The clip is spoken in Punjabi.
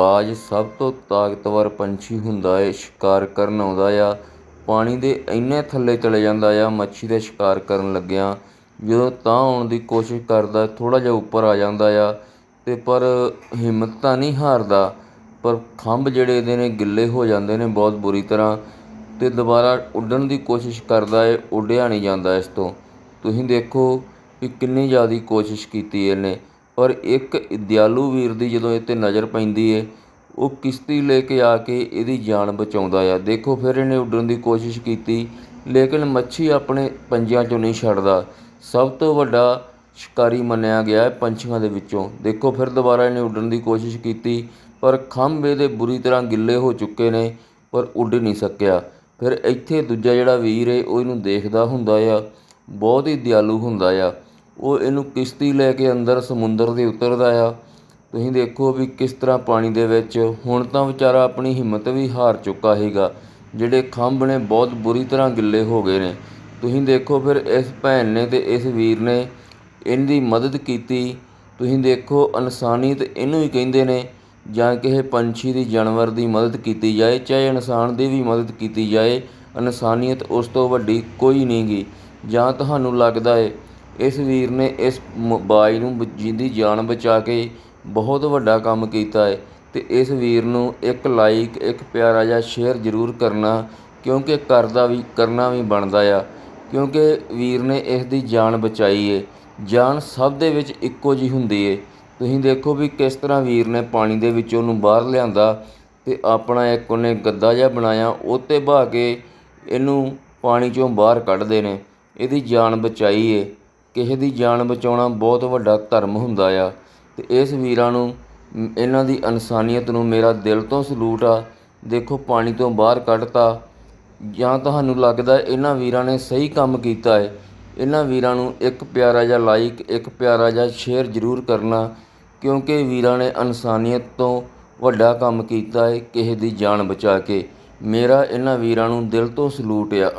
ਬਾਜ ਸਭ ਤੋਂ ਤਾਕਤਵਰ ਪੰਛੀ ਹੁੰਦਾ ਏ, ਸ਼ਿਕਾਰ ਕਰਨ ਆਉਂਦਾ ਆ। ਪਾਣੀ ਦੇ ਇੰਨੇ ਥੱਲੇ ਚਲੇ ਜਾਂਦਾ ਆ, ਮੱਛੀ ਦਾ ਸ਼ਿਕਾਰ ਕਰਨ ਲੱਗਿਆਂ। ਜਦੋਂ ਤਾਂ ਆਉਣ ਦੀ ਕੋਸ਼ਿਸ਼ ਕਰਦਾ, ਥੋੜ੍ਹਾ ਜਿਹਾ ਉੱਪਰ ਆ ਜਾਂਦਾ ਆ ਅਤੇ ਪਰ ਹਿੰਮਤ ਤਾਂ ਨਹੀਂ ਹਾਰਦਾ। ਪਰ ਖੰਭ ਜਿਹੜੇ ਇਹਦੇ ਨੇ, ਗਿੱਲੇ ਹੋ ਜਾਂਦੇ ਨੇ ਬਹੁਤ ਬੁਰੀ ਤਰ੍ਹਾਂ ਅਤੇ ਦੁਬਾਰਾ ਉੱਡਣ ਦੀ ਕੋਸ਼ਿਸ਼ ਕਰਦਾ ਏ, ਉੱਡਿਆ ਨਹੀਂ ਜਾਂਦਾ ਇਸ ਤੋਂ। ਤੁਸੀਂ ਦੇਖੋ ਵੀ ਕਿੰਨੀ ਜ਼ਿਆਦਾ ਕੋਸ਼ਿਸ਼ ਕੀਤੀ ਇਹਨੇ। ਪਰ ਇੱਕ ਦਿਆਲੂ ਵੀਰ ਦੀ ਜਦੋਂ ਇਹ 'ਤੇ ਨਜ਼ਰ ਪੈਂਦੀ ਏ, ਉਹ ਕਿਸ਼ਤੀ ਲੈ ਕੇ ਆ ਕੇ ਇਹਦੀ ਜਾਨ ਬਚਾਉਂਦਾ ਆ। ਦੇਖੋ ਫਿਰ ਇਹਨੇ ਉੱਡਣ ਦੀ ਕੋਸ਼ਿਸ਼ ਕੀਤੀ, ਲੇਕਿਨ ਮੱਛੀ ਆਪਣੇ ਪੰਜਿਆਂ 'ਚੋਂ ਨਹੀਂ ਛੱਡਦਾ। ਸਭ ਤੋਂ ਵੱਡਾ ਸ਼ਿਕਾਰੀ ਮੰਨਿਆ ਗਿਆ ਹੈ ਪੰਛੀਆਂ ਦੇ ਵਿੱਚੋਂ। ਦੇਖੋ ਫਿਰ ਦੁਬਾਰਾ ਇਹਨੇ ਉੱਡਣ ਦੀ ਕੋਸ਼ਿਸ਼ ਕੀਤੀ, ਪਰ ਖੰਭ ਇਹਦੇ ਬੁਰੀ ਤਰ੍ਹਾਂ ਗਿੱਲੇ ਹੋ ਚੁੱਕੇ ਨੇ, ਪਰ ਉੱਡ ਨਹੀਂ ਸਕਿਆ। ਫਿਰ ਇੱਥੇ ਦੂਜਾ ਜਿਹੜਾ ਵੀਰ ਏ, ਉਹ ਇਹਨੂੰ ਦੇਖਦਾ ਹੁੰਦਾ ਆ, ਬਹੁਤ ਹੀ ਦਿਆਲੂ ਹੁੰਦਾ ਆ। ਉਹ ਇਹਨੂੰ ਕਿਸ਼ਤੀ ਲੈ ਕੇ ਅੰਦਰ ਸਮੁੰਦਰ ਦੇ ਉਤਰਦਾ ਆ। ਤੁਸੀਂ ਦੇਖੋ ਵੀ ਕਿਸ ਤਰ੍ਹਾਂ ਪਾਣੀ ਦੇ ਵਿੱਚ। ਹੁਣ ਤਾਂ ਵਿਚਾਰਾ ਆਪਣੀ ਹਿੰਮਤ ਵੀ ਹਾਰ ਚੁੱਕਾ ਹੈਗਾ ਜਿਹੜੇ ਖੰਭ ਨੇ ਬਹੁਤ ਬੁਰੀ ਤਰ੍ਹਾਂ ਗਿੱਲੇ ਹੋ ਗਏ ਨੇ। ਤੁਸੀਂ ਦੇਖੋ ਫਿਰ ਇਸ ਭੈਣ ਨੇ ਅਤੇ ਇਸ ਵੀਰ ਨੇ ਇਹਦੀ ਮਦਦ ਕੀਤੀ। ਤੁਸੀਂ ਦੇਖੋ ਇਨਸਾਨੀਅਤ ਇਹਨੂੰ ਹੀ ਕਹਿੰਦੇ ਨੇ, ਜਾਂ ਕਿਸੇ ਪੰਛੀ ਦੀ ਜਾਨਵਰ ਦੀ ਮਦਦ ਕੀਤੀ ਜਾਏ, ਚਾਹੇ ਇਨਸਾਨ ਦੀ ਵੀ ਮਦਦ ਕੀਤੀ ਜਾਏ, ਇਨਸਾਨੀਅਤ ਉਸ ਤੋਂ ਵੱਡੀ ਕੋਈ ਨਹੀਂ ਗੀ। ਜਾਂ ਤੁਹਾਨੂੰ ਲੱਗਦਾ ਏ ਇਸ ਵੀਰ ਨੇ ਇਸ ਬਾਈ ਨੂੰ ਜਿਹਦੀ ਜਾਨ ਬਚਾ ਕੇ ਬਹੁਤ ਵੱਡਾ ਕੰਮ ਕੀਤਾ ਹੈ ਅਤੇ ਇਸ ਵੀਰ ਨੂੰ ਇੱਕ ਲਾਈਕ ਇੱਕ ਪਿਆਰਾ ਜਿਹਾ ਸ਼ੇਅਰ ਜ਼ਰੂਰ ਕਰਨਾ, ਕਿਉਂਕਿ ਕਰਦਾ ਵੀ, ਕਰਨਾ ਵੀ ਬਣਦਾ ਆ, ਕਿਉਂਕਿ ਵੀਰ ਨੇ ਇਸ ਦੀ ਜਾਨ ਬਚਾਈ ਏ। ਜਾਨ ਸਭ ਦੇ ਵਿੱਚ ਇੱਕੋ ਜਿਹੀ ਹੁੰਦੀ ਏ। ਤੁਸੀਂ ਦੇਖੋ ਵੀ ਕਿਸ ਤਰ੍ਹਾਂ ਵੀਰ ਨੇ ਪਾਣੀ ਦੇ ਵਿੱਚ ਉਹਨੂੰ ਬਾਹਰ ਲਿਆਂਦਾ ਅਤੇ ਆਪਣਾ ਇੱਕ ਉਹਨੇ ਗੱਦਾ ਜਿਹਾ ਬਣਾਇਆ ਉਹ 'ਤੇ ਬਹਾ ਕੇ ਇਹਨੂੰ ਪਾਣੀ 'ਚੋਂ ਬਾਹਰ ਕੱਢਦੇ ਨੇ। ਇਹਦੀ ਜਾਨ ਬਚਾਈ ਏ। ਕਿਸੇ ਦੀ ਜਾਨ ਬਚਾਉਣਾ ਬਹੁਤ ਵੱਡਾ ਧਰਮ ਹੁੰਦਾ ਆ ਅਤੇ ਇਸ ਵੀਰਾਂ ਨੂੰ ਇਹਨਾਂ ਦੀ ਇਨਸਾਨੀਅਤ ਨੂੰ ਮੇਰਾ ਦਿਲ ਤੋਂ ਸਲੂਟ ਆ। ਦੇਖੋ ਪਾਣੀ ਤੋਂ ਬਾਹਰ ਕੱਢਤਾ। ਜਾਂ ਤੁਹਾਨੂੰ ਲੱਗਦਾ ਇਹਨਾਂ ਵੀਰਾਂ ਨੇ ਸਹੀ ਕੰਮ ਕੀਤਾ ਹੈ ਇਹਨਾਂ ਵੀਰਾਂ ਨੂੰ ਇੱਕ ਪਿਆਰਾ ਜਿਹਾ ਲਾਈਕ ਇੱਕ ਪਿਆਰਾ ਜਿਹਾ ਸ਼ੇਅਰ ਜ਼ਰੂਰ ਕਰਨਾ, ਕਿਉਂਕਿ ਵੀਰਾਂ ਨੇ ਇਨਸਾਨੀਅਤ ਤੋਂ ਵੱਡਾ ਕੰਮ ਕੀਤਾ ਹੈ ਕਿਸੇ ਦੀ ਜਾਨ ਬਚਾ ਕੇ। ਮੇਰਾ ਇਹਨਾਂ ਵੀਰਾਂ ਨੂੰ ਦਿਲ ਤੋਂ ਸਲੂਟ ਆ।